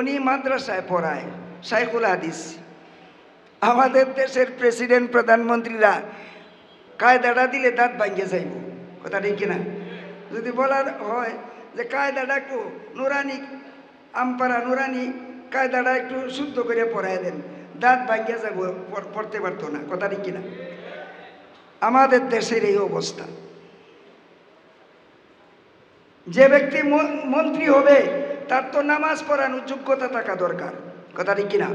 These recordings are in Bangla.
উনি মাদ্রাসায় পড়ায় সাইকুল হাদিস। আমাদের দেশের প্রেসিডেন্ট প্রধানমন্ত্রীরা কায়দাটা দিলে দাঁত ভাঙ্গে যাইব। কথা ঠিক কিনা? যদি বলার হয় যে কায়দাটা একটু নুরানি আমপারা নুরানি, কায়দাটা একটু শুদ্ধ করে পড়াই দেন, দাঁত ভাঙ্গে যাব পড়তে পারতো না। কথা ঠিক কিনা? আমাদের দেশের এই অবস্থা। যে ব্যক্তি মন্ত্রী হবে তার তো নামাজ পড়ানোর যোগ্যতা থাকা দরকার। কথা ঠিক কিনা?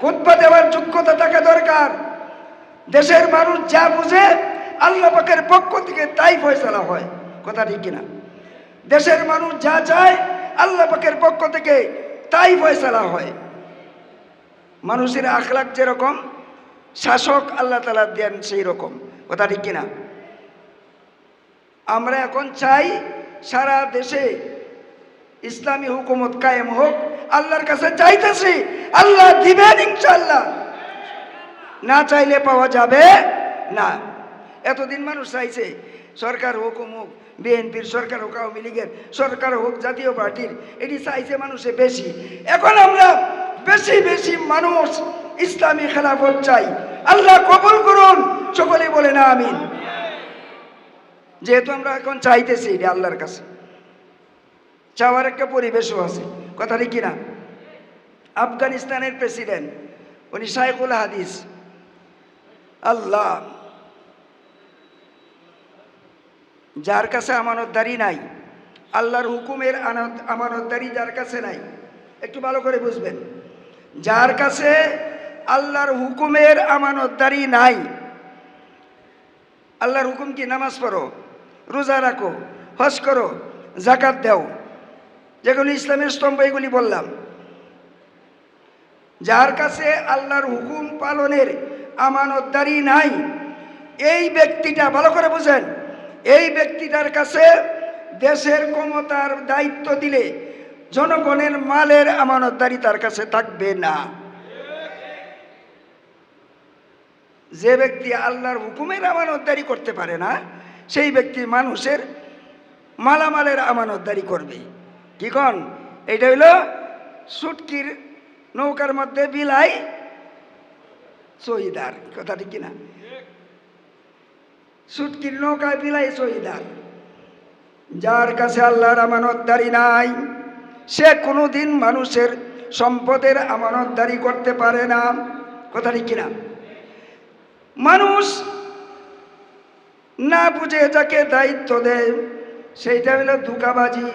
খুতবা দেওয়ার যোগ্যতা থাকা দরকার। দেশের মানুষ যা বুঝে, আল্লাহ পাকের পক্ষ থেকে তাই ফয়সালা হয়। কথা ঠিক কিনা? দেশের মানুষ যা চায়, আল্লাহ পাকের পক্ষ থেকে তাই ফয়সালা হয়। মানুষের আখলাক যেরকম, শাসক আল্লাহ তালা দেন সেই রকম কথা ঠিক কিনা? আমরা এখন চাই সারা দেশে ইসলামী হুকুমত কায়েম হোক, আল্লাহর কাছে চাইতেছি, আল্লাহ দিবেন ইনশাল্লাহ না চাইলে পাওয়া যাবে না। এতদিন মানুষ চাইছে, সরকার হোক অমুক, বিএনপির সরকার হোক, আওয়ামী লীগের সরকার হোক, জাতীয় পার্টির, এটি চাইছে মানুষে বেশি। এখন আমরা বেশি বেশি মানুষ ইসলামী খেলাফত চাই। আল্লাহ কবুল করুন সকলে বলে না আমিন। যেহেতু আমরা এখন চাইতেছি এটা আল্লাহর কাছে। চাওয়ার একটা পরিবেশও আছে। কথা কি না আফগানিস্তানের প্রেসিডেন্ট, উনি শাইকুল হাদিস। আল্লাহ, যার কাছে আমানতদারি নাই, আল্লাহর হুকুমের আমানতদারি যার কাছে নাই, একটু ভালো করে বুঝবেন। যার কাছে আল্লাহর হুকুমের আমানতদারি নাই, আল্লাহর হুকুম কি? নামাজ পড়ো, রোজা রাখো, হজ করো জাকাত দাও। যেগুলো ইসলামের স্তম্ভ, এগুলি বললাম। যার কাছে আল্লাহর হুকুম পালনের আমানতদারি নাই, এই ব্যক্তিটা, ভালো করে বুঝেন, এই ব্যক্তিটার কাছে দেশের ক্ষমতার দায়িত্ব দিলে জনগণের মালের আমানতদারি তার কাছে থাকবে না। যে ব্যক্তি আল্লাহর হুকুমের আমানতদারি করতে পারে না, সেই ব্যক্তি মানুষের মালামালের আমানতদারি করবে। কি কন? এটা হইল সুটকির নৌকার মধ্যে বিলাই শহীদার কথা ঠিক কিনা? সুটকির নৌকায় বিলাই শহীদার যার কাছে আল্লাহর আমানতদারি নাই, সে কোনোদিন মানুষের সম্পদের আমানতদারি করতে পারে না, কথা ঠিক কিনা? মানুষ না বুঝে যাকে দায়িত্ব দেয়, সেইটা হলো ধোকাবাজি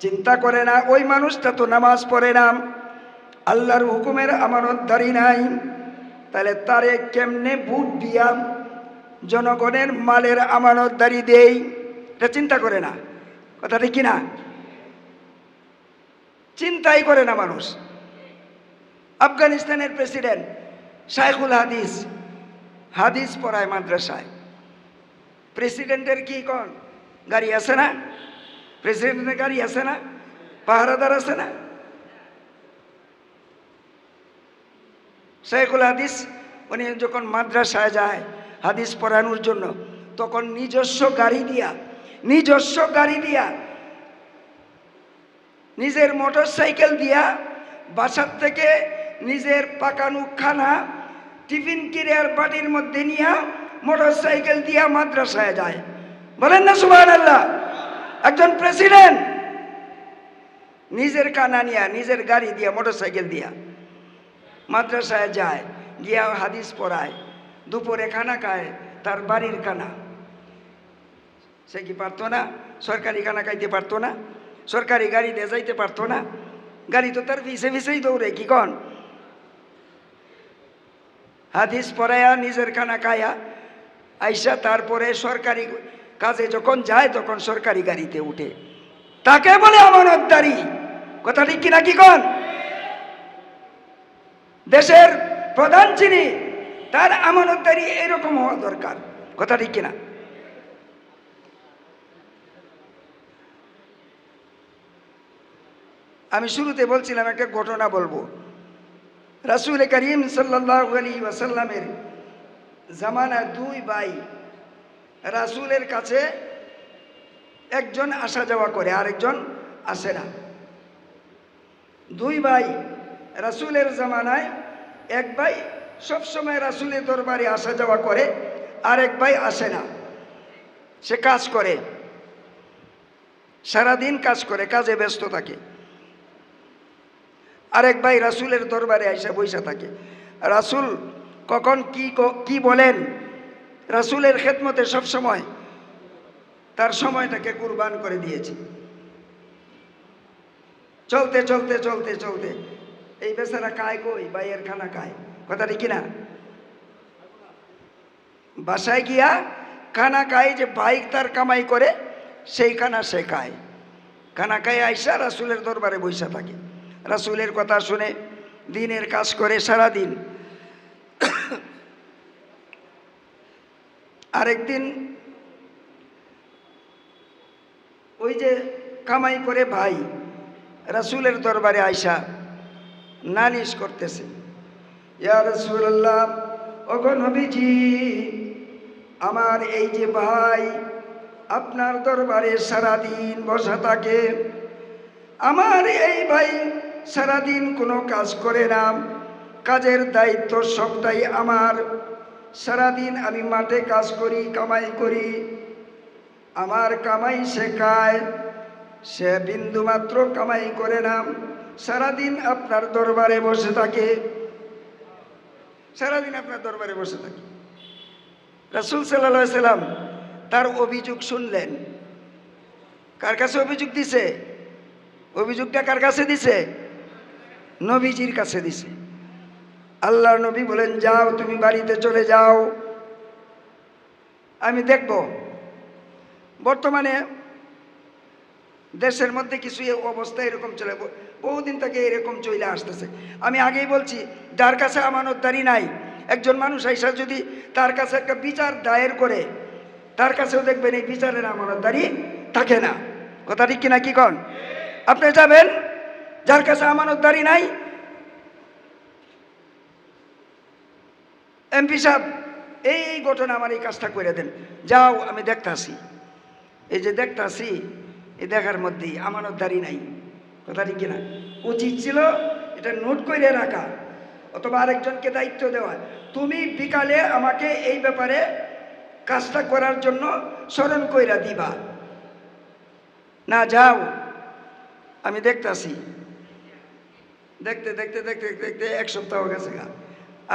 চিন্তা করে না, ওই মানুষটা তো নামাজ পড়ে না। আল্লাহর হুকুমের আমানত আমানতদারি নাই। তাহলে তারে কেমনে ভোট দিয়া জনগণের মালের আমানত আমানতদারি দেই? এটা চিন্তা করে না। কথা ঠিক না? চিন্তাই করে না মানুষ। আফগানিস্তানের প্রেসিডেন্ট শাইখুল হাদিস হাদিস পড়ায় মাদ্রাসায়। প্রেসিডেন্টের কি কন গাড়ি আছে না? প্রেসিডেন্টের গাড়ি আছে না পাহারাদার আছে না শেখুল হাদিস উনি যখন মাদ্রাসায় যায় হাদিস পড়ানোর জন্য তখন নিজস্ব গাড়ি দিয়া নিজস্ব গাড়ি দিয়া নিজের মোটর সাইকেল দিয়া বাসার থেকে নিজের পাকানো খানা টিফিন কিরিয়ার বাটির মধ্যে নিয়ে মোটর সাইকেল দিয়া মাদ্রাসায় যায় বলেন না সুবাহ আল্লাহ একজন প্রেসিডেন্ট। নিজের কানা নিয়া, নিজের গাড়ি দিয়া মোটর সাইকেল দিয়া মাদ্রাসায় যায়, গিয়া হাদিস পড়ায়, দুপুরে খানা খায়, তার বাড়ির খানা। সে কি পারতো না? সরকারি খানা খাইতে পারতো না? সরকারি গাড়ি দিয়ে যাইতে পারতো না? গাড়ি তো তার ভিসে ভিসেই দৌড়ে, কি কন? হাদিস পড়ায়া, নিজের খানা খায়া, আইসা তারপরে সরকারি কাজে যখন যায়, তখন সরকারি গাড়িতে উঠে। তাকে বলে আমানতদারি। কথা ঠিক কিনা কি কন? দেশের প্রধান যিনি, তার আমানতদারি এরকম হওয়া দরকার। কথা ঠিক কিনা? আমি শুরুতে বলছিলাম একটা ঘটনা বলব। রাসুল করিম সাল্লাহ আলী ওয়াসাল্লামের জামানা দুই ভাই রাসুলের কাছে একজন আসা যাওয়া করে, আরেকজন আসে না। দুই ভাই রাসুলের জামানায়, এক ভাই সবসময় রাসুলের দরবারে আসা যাওয়া করে আর এক ভাই আসে না। সে কাজ করে, সারাদিন কাজ করে, কাজে ব্যস্ত থাকে। আরেক ভাই রাসুলের দরবারে আইসা বৈশা থাকে। রাসুল কখন কি কি বলেন? রাসুলের খেদমতে সব সময় তার সময়টাকে কুরবান করে দিয়েছে। চলতে চলতে চলতে চলতে। এই বেচারা কায় কই? ভাইয়ের খানা খায়। কথাটি কিনা বাসায় গিয়া খানা খায় যে বাইক তার কামাই করে, সেই খানা সে খায়। খানা খায় আইসা রাসুলের দরবারে বৈশা থাকে। রাসুলের কথা শুনে দিনের কাজ করে সারা দিন আরেকদিন ওই যে কামাই করে ভাই রাসুলের দরবারে আইসা নালিশ করতেছে, ইয়া আমার এই যে ভাই আপনার দরবারে সারাদিন বসা থাকে, আমার এই ভাই সারাদিন কোনো কাজ করে না, কাজের দায়িত্ব সবটাই আমার সারাদিন আমি মাঠে কাজ করি, কামাই করি। আমার কামাই শেখায় সে বিন্দু মাত্র কামাই করে না। সারাদিন আপনার দরবারে বসে থাকে। সারাদিন আপনার দরবারে বসে থাকে। রাসুল সাল্লা সাল্লাম তার অভিযোগ শুনলেন। কার কাছে অভিযোগ দিছে? অভিযোগটা কার কাছে দিছে? নবীজির কাছে দিছে। আল্লাহর নবী বলেন, যাও, তুমি বাড়িতে চলে যাও। আমি দেখব। বর্তমানে দেশের মধ্যে কিছু অবস্থা এরকম চলে, বহুদিন থেকে এরকম চলে আসতেছে। আমি আগেই বলছি, যার কাছে আমানতদারি নাই, একজন মানুষ আইসা যদি তার কাছে একটা বিচার দায়ের করে, তার কাছেও দেখবেন এই বিচারের আমানতদারি থাকে না। কথা ঠিক কিনা কি কন? আপনি যাবেন, যার কাছে আমানতদারি নাই এমপি সাহেব, এই ঘটনা আমার এই কাজটা করে দেন। যাও, আমি দেখতাছি। এই যে দেখতাছি, এই দেখার মধ্যেই আমানতদারি নাই। কথা ঠিক কিনা উচিত ছিল এটা নোট করে রাখা, অথবা আরেকজনকে দায়িত্ব দেওয়া। তুমি বিকালে আমাকে এই ব্যাপারে কাজটা করার জন্য স্মরণ কইরা দিবা। না, যাও। আমি দেখতাছি। দেখতে দেখতে দেখতে দেখতে দেখতে এক সপ্তাহ গেছে গা।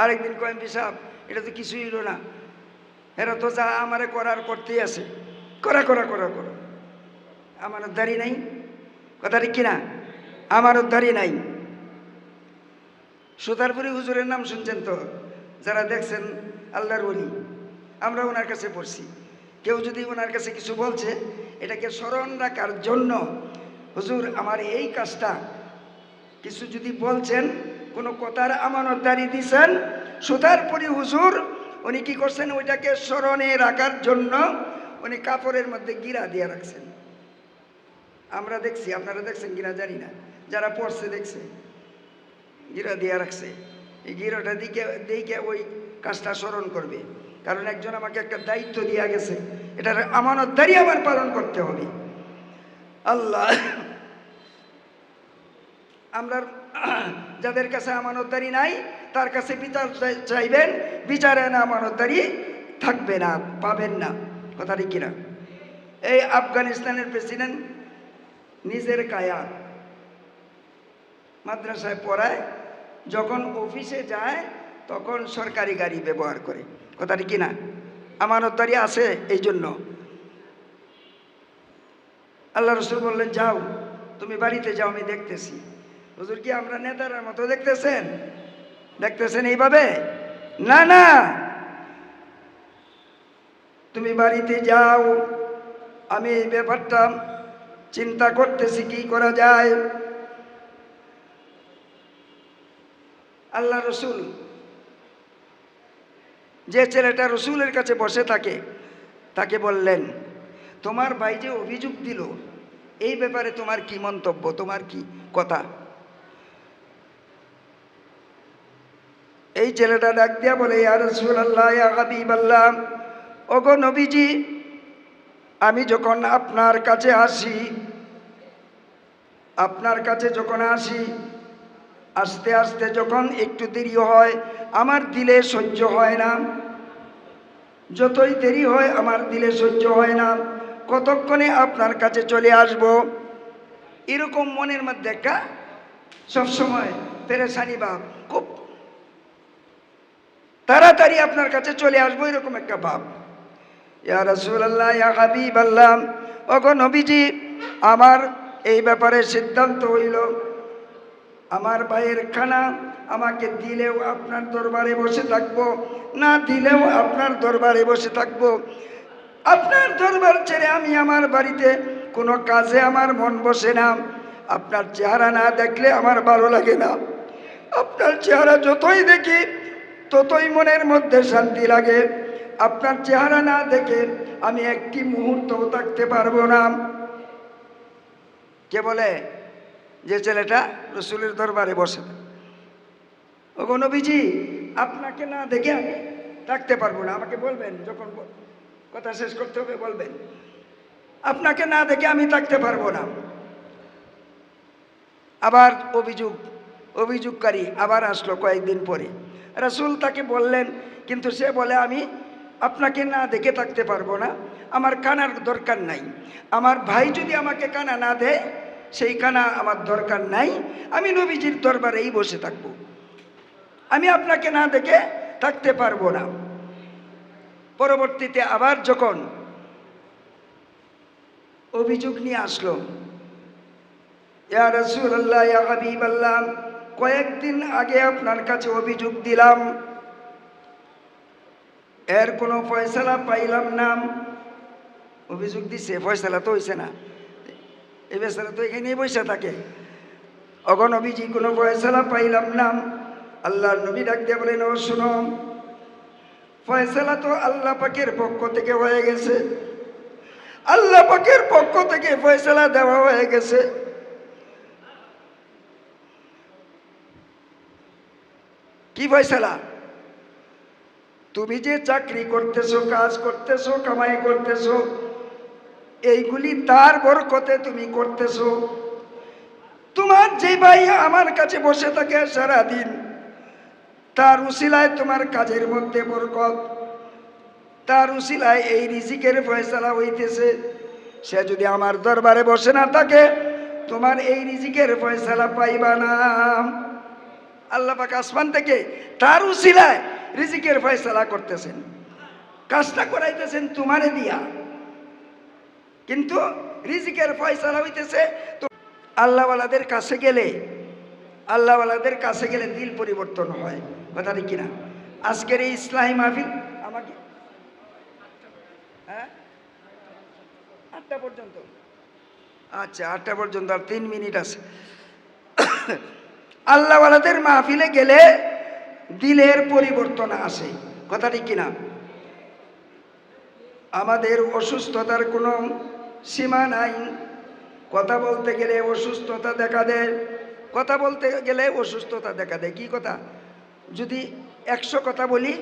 আরেকদিন কয়েন সাহেব এটা তো কিছুই হলো না। এরা তো যা আমারে করার করতেই আছে। করা করা করা, করো। আমার উদ্ধারি নাই। কথা ঠিক কিনা আমার উদ্ধারি নাই। সুতারপুরি হুজুরের নাম শুনছেন তো? যারা দেখছেন, আল্লাহর ওলি। আমরা ওনার কাছে পড়ছি। কেউ যদি ওনার কাছে কিছু বলছে, এটাকে স্মরণ রাখার জন্য হুজুর, আমার এই কাজটা। কিছু যদি বলছেন, কোনো কথার আমানতদারি দিছেন সুতারপুরি হুজুর, উনি কি করছেন? ওইটাকে স্মরণে রাখার জন্য উনি কাপড়ের মধ্যে গিরা দিয়ে রাখছেন। আমরা দেখছি, আপনারা দেখছেন কিনা জানি না। যারা পড়ছে দেখছে, গিরা দিয়ে রাখছে। এই গিরাটা দিকে দিকে ওই কাজটা স্মরণ করবে। কারণ একজন আমাকে একটা দায়িত্ব দিয়া গেছে, এটার আমানতদারি আমার পালন করতে হবে। আল্লাহ, আমরা যাদের কাছে আমানতদারি নাই, তার কাছে বিচার চাই- চাইবেন, বিচারে না আমানতদারি থাকবে না, পাবেন না। কথাটি কিনা? এই আফগানিস্তানের প্রেসিডেন্ট নিজের কায়া মাদ্রাসায় পড়ায়, যখন অফিসে যায়, তখন সরকারি গাড়ি ব্যবহার করে। কথাটি কিনা? আমানতদারি আছে এই জন্য। আল্লাহ রসুল বললেন, যাও, তুমি বাড়িতে যাও, আমি দেখতেছি। হুজুর কি আমরা নেতার মতো দেখতেছেন? দেখতেছেন এইভাবে? না না। তুমি বাড়িতে যাও, আমি এই ব্যাপারটা চিন্তা করতেছি কি করা যায়। আল্লাহ রসুল যে ছেলেটা রসুলের কাছে বসে থাকে, তাকে বললেন, তোমার ভাই যে অভিযোগ দিল, এই ব্যাপারে তোমার কি মন্তব্য? তোমার কি কথা? এই ছেলেটা ডাক দিয়া বলে ওগো নবীজি, আমি যখন আপনার কাছে আসি, আপনার কাছে যখন আসি, আস্তে আস্তে যখন একটু দেরি হয়, আমার দিলে সহ্য হয় না। যতই দেরি হয়, আমার দিলে সহ্য হয় না। কতক্ষণে আপনার কাছে চলে আসব? এরকম মনের মধ্যে একটা সবসময় পেরেশানি খুব তাড়াতাড়ি আপনার কাছে চলে আসব, এরকম একটা ভাব। ইয়া রসুল্লাহ ইয়া হাবিব আল্লাহ ওগো নবীজি, আমার এই ব্যাপারে সিদ্ধান্ত হইল, আমার ভাইয়ের খানা আমাকে দিলেও আপনার দরবারে বসে থাকব, না দিলেও আপনার দরবারে বসে থাকব। আপনার দরবার ছেড়ে আমি আমার বাড়িতে কোনো কাজে আমার মন বসে না। আপনার চেহারা না দেখলে আমার ভালো লাগে না। আপনার চেহারা যতই দেখি ততই মনের মধ্যে শান্তি লাগে। আপনার চেহারা না দেখে আমি একটি মুহূর্তও থাকতে পারব না। কে বলে? যে ছেলেটা রসুলের দরবারে বসে। ওগো নবীজি, আপনাকে না দেখে আমি থাকতে পারব না। আমাকে বলবেন, যখন কথা শেষ করতে হবে, বলবেন, আপনাকে না দেখে আমি থাকতে পারব না। আবার অভিযোগ, অভিযোগকারী আবার আসলো কয়েকদিন পরে। রাসূল তাকে বললেন, কিন্তু সে বলে, আমি আপনাকে না দেখে থাকতে পারব না। আমার কানার দরকার নাই। আমার ভাই যদি আমাকে কানা না দেয়, সেই কানা আমার দরকার নাই। আমি নবীজির দরবারেই বসে থাকব। আমি আপনাকে না দেখে থাকতে পারব না। পরবর্তীতে আবার যখন অভিযোগ নিয়ে আসলো, ইয়া রাসূলুল্লাহ, ইয়া হাবিবাল্লাহ কয়েকদিন আগে আপনার কাছে অভিযোগ দিলাম। এর কোনো ফয়সালা পাইলাম না। অভিযোগ দিছে, ফয়সালা তো হইছে না। এই বেচারা তো এখানেই বসে থাকে। অগনবীজি কোনো ফয়সালা পাইলাম না। আল্লাহ নবী ডাক দিয়ে বলেন, ও শুনো, ফয়সালা তো আল্লাহ পাকের পক্ষ থেকে হয়ে গেছে। আল্লাহ পাকের পক্ষ থেকে ফয়সালা দেওয়া হয়ে গেছে। কি ফয়সালা? তুমি যে চাকরি করতেছো, কাজ করতেছো, কামাই করতেছো, এইগুলি তার বরকতে তুমি করতেছো। তোমার যে ভাই আমার কাছে বসে থাকে সারাদিন, তার উসিলায় তোমার কাজের মধ্যে বরকত। তার উসিলায় এই রিজিকের ফয়সালা হইতেছে। সে যদি আমার দরবারে বসে না থাকে, তোমার এই রিজিকের ফয়সালা পাইবা না। আল্লাহ পাক আসমান থেকে তার উসিলায় রিজিকের ফয়সালা করতেছেন। কাজটা করাইতেছেন তোমারে দিয়া। কিন্তু রিজিকের ফয়সালা হইতেছে তো আল্লাহওয়ালাদের কাছে গেলে, আল্লাহওয়ালাদের কাছে গেলে দিল পরিবর্তন হয়। কথাটা কিনা? আজকের এই ইসলামী মাহফিল আমাকে হ্যাঁ? আটটা পর্যন্ত। আচ্ছা আটটা পর্যন্ত আর তিন মিনিট আছে। আল্লাহওয়ালাদের মাহফিলে গেলে দিলের পরিবর্তন আসে। কথাটি কিনা? আমাদের অসুস্থতার কোনো সীমা নাই। কথা বলতে গেলে অসুস্থতা দেখা দেয়। কথা বলতে গেলে অসুস্থতা দেখা দেয়। কি কথা? যদি একশো কথা বলি,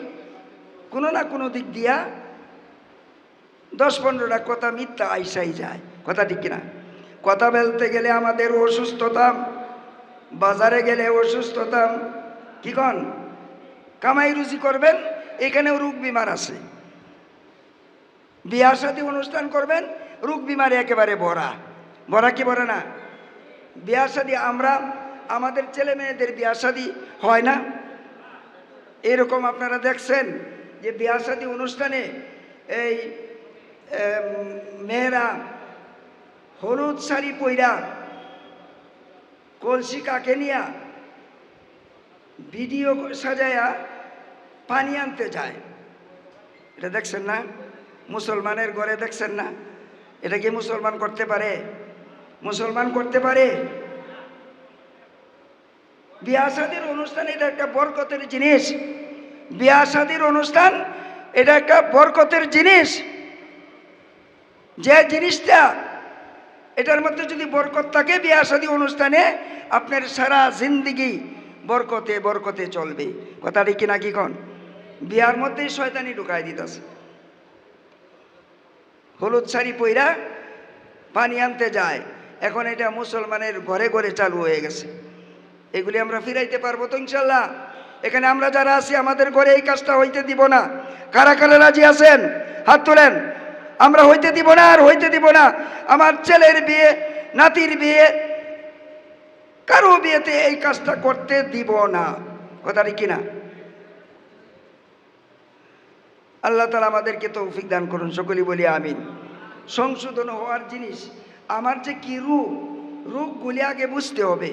কোনো না কোনো দিক দিয়া দশ পনেরোটা কথা মিথ্যা আইসাই যায়। কথা ঠিক কিনা? কথা বলতে গেলে আমাদের অসুস্থতা বাজারে গেলে অসুস্থতা কি কন? কামাই রুজি করবেন, এখানেও রোগ বিমার আছে। বিয়ার সাথে অনুষ্ঠান করবেন, রোগ বিমারে একেবারে ভরা। ভরা কি ভরে না? বিয়ার সাথে আমরা, আমাদের ছেলে মেয়েদের বিয়ার সাথে হয় না? এরকম আপনারা দেখছেন যে বিয়ার সাথে অনুষ্ঠানে এই মেয়েরা হলুদ শাড়ি পইরা কলসি কাকে নিয়া? ভিডিও সাজায়া পানি আনতে যায়। এটা দেখছেন না? মুসলমানের ঘরে দেখছেন না? এটা কি মুসলমান করতে পারে? মুসলমান করতে পারে? বিয়া শাদির অনুষ্ঠান, এটা একটা বরকতের জিনিস। বিয়া শাদির অনুষ্ঠান, এটা একটা বরকতের জিনিস। যে জিনিসটা এটার মধ্যে যদি বরকত থাকে বিয়া শাদী অনুষ্ঠানে, আপনার সারা জিন্দিগি বরকতে বরকতে চলবে। কথাটি কি নাকি কন? বিয়ার মধ্যেই শয়তানি ঢুকাই দিতেছে। হলুদ শাড়ি পইরা পানি আনতে যায়। এখন এটা মুসলমানের ঘরে ঘরে চালু হয়ে গেছে। এগুলি আমরা ফিরাইতে পারব তো ইনশাল্লাহ। এখানে আমরা যারা আছি, আমাদের ঘরে এই কাজটা হইতে দিব না। কারা কারা রাজি আছেন? হাত তোলেন। আমরা হইতে দিব না আর হইতে দিব না। আমার ছেলের বিয়ে, নাতির বিয়ে, কারও বিয়েতে এই কাজটা করতে দিব না। কথাটি কিনা? আল্লাহ তালা আমাদেরকে তৌফিক দান করুন, সকলেই বলি আমিন। সংশোধন হওয়ার জিনিস, আমার যে কি রূপ রোগগুলি আগে বুঝতে হবে।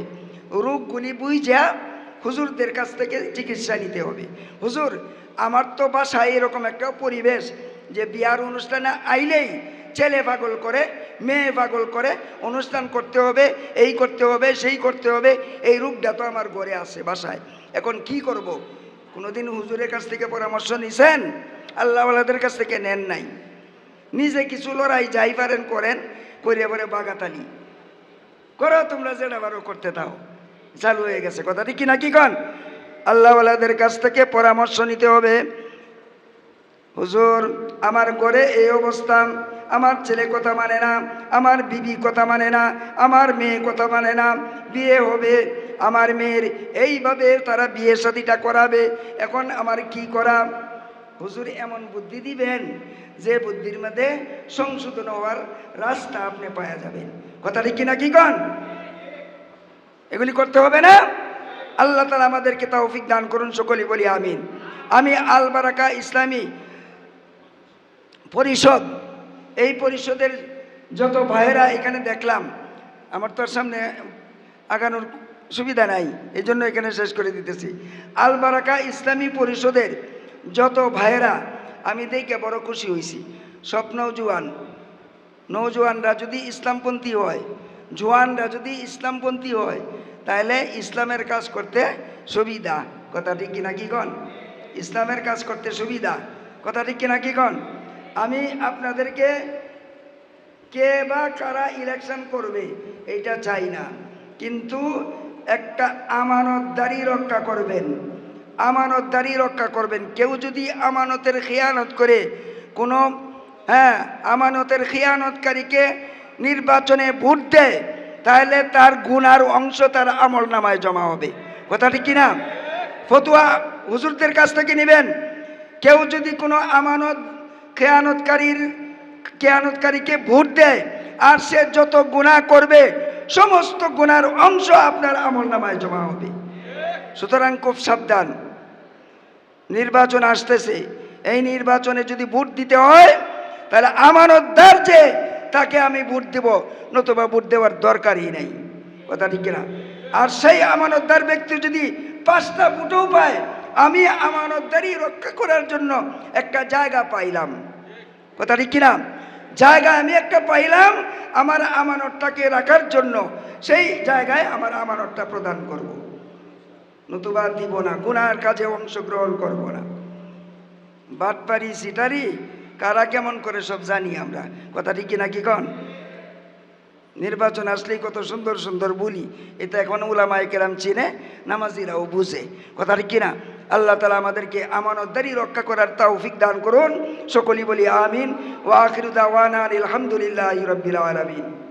রোগগুলি বুঝা হুজুরদের কাছ থেকে চিকিৎসা নিতে হবে। হুজুর, আমার তো বাসায় এরকম একটা পরিবেশ যে বিয়ার অনুষ্ঠানে আইলেই ছেলে পাগল করে, মেয়ে পাগল করে অনুষ্ঠান করতে হবে, এই করতে হবে, সেই করতে হবে, এই রূপটা তো আমার ঘরে আছে বাসায়। এখন কি করব। কোনোদিন হুজুরের কাছ থেকে পরামর্শ নিছেন? আল্লাহওয়ালাদের কাছ থেকে নেন নাই। নিজে কিছু লড়াই যাই পারেন করেন, করে পরে বাগাতালি। করো তোমরা যেটা বারো করতে দাও চালু হয়ে গেছে কথাটি কি না কি কন? আল্লাহওয়ালাদের কাছ থেকে পরামর্শ নিতে হবে। হুজুর, আমার ঘরে এই অবস্থা। আমার ছেলে কথা মানে না, আমার বিবি কথা মানে না, আমার মেয়ে কথা মানে না। বিয়ে হবে, আমার মেয়ের এইভাবে তারা বিয়ে শাদিটা করাবে। এখন আমার কি করা? হুজুর, এমন বুদ্ধি দিবেন যে বুদ্ধির মধ্যে সংশোধন হওয়ার রাস্তা আপনি পাওয়া যাবেন। কথাটি কি না কি কন? এগুলি করতে হবে না? আল্লাহ তালা আমাদেরকে তৌফিক দান করুন সকলে বলি আমিন। আমি আল বারাকা ইসলামী পরিষদ, এই পরিষদের যত ভাইয়েরা এখানে দেখলাম, আমার তো সামনে আগানোর সুবিধা নাই এই জন্য এখানে শেষ করে দিতেছি। আল বারাকা ইসলামী পরিষদের যত ভাইয়েরা, আমি দেখে বড় খুশি হয়েছি সব নৌজুয়ান নৌজওয়ানরা যদি ইসলামপন্থী হয়, জোয়ানরা যদি ইসলামপন্থী হয় তাহলে ইসলামের কাজ করতে সুবিধা। কথাটি কিনা কি কন? ইসলামের কাজ করতে সুবিধা। কথাটি কিনা কি কন? আমি আপনাদেরকে কে বা কারা ইলেকশন করবে, এটা চাই না। কিন্তু একটা আমানতদারি রক্ষা করবেন। আমানতদারি রক্ষা করবেন। কেউ যদি আমানতের খেয়ানত করে, কোনো হ্যাঁ আমানতের খেয়ানতকারীকে নির্বাচনে ভোট দেয়, তাহলে তার গুণার অংশ তার আমল নামায় জমা হবে। কথাটি কিনা? ফতুয়া হুজুরদের কাছ থেকে নেবেন। কেউ যদি কোনো আমানত খেয়ানতকারীর, খেয়ানতকারীকে ভোট দেয় আর সে যত গুণা করবে, সমস্ত গুণার অংশ আপনার আমল নামায় জমা হবে। সুতরাং খুব সাবধান। নির্বাচন আসতেছে। এই নির্বাচনে যদি ভোট দিতে হয়, তাহলে আমানতদার যে, তাকে আমি ভোট দেব, নতুবা ভোট দেওয়ার দরকারই নেই। কথা ঠিক কিনা? আর সেই আমানতদার ব্যক্তি যদি পাঁচটা ভোটও পায় আমি আমানতদারি রক্ষা করার জন্য একটা জায়গা পাইলাম। কথা ঠিক কিনা? জায়গা আমি একটা পাইলাম আমার আমানতটাকে রাখার জন্য। সেই জায়গায় আমার আমানতটা প্রদান করব। নতুবা দিব না, গুনার কাজে অংশগ্রহণ করব না। বাটপারি সিটারি, কারা কেমন করে সব জানি আমরা। কথা ঠিক কিনা কি কন? নির্বাচন আসলেই কত সুন্দর সুন্দর বলি। এটা এখন উলামায় কেরাম চিনে, নামাজিরাও বুঝে। কথা ঠিক কিনা? আল্লাহ তালা আমাদেরকে আমানতদারি রক্ষা করার তৌফিক দান করুন। সকলেই বলি আমিন। ও আখিরুদ্দাওয়ান আলহামদুলিল্লাহ রবিল আলমিন।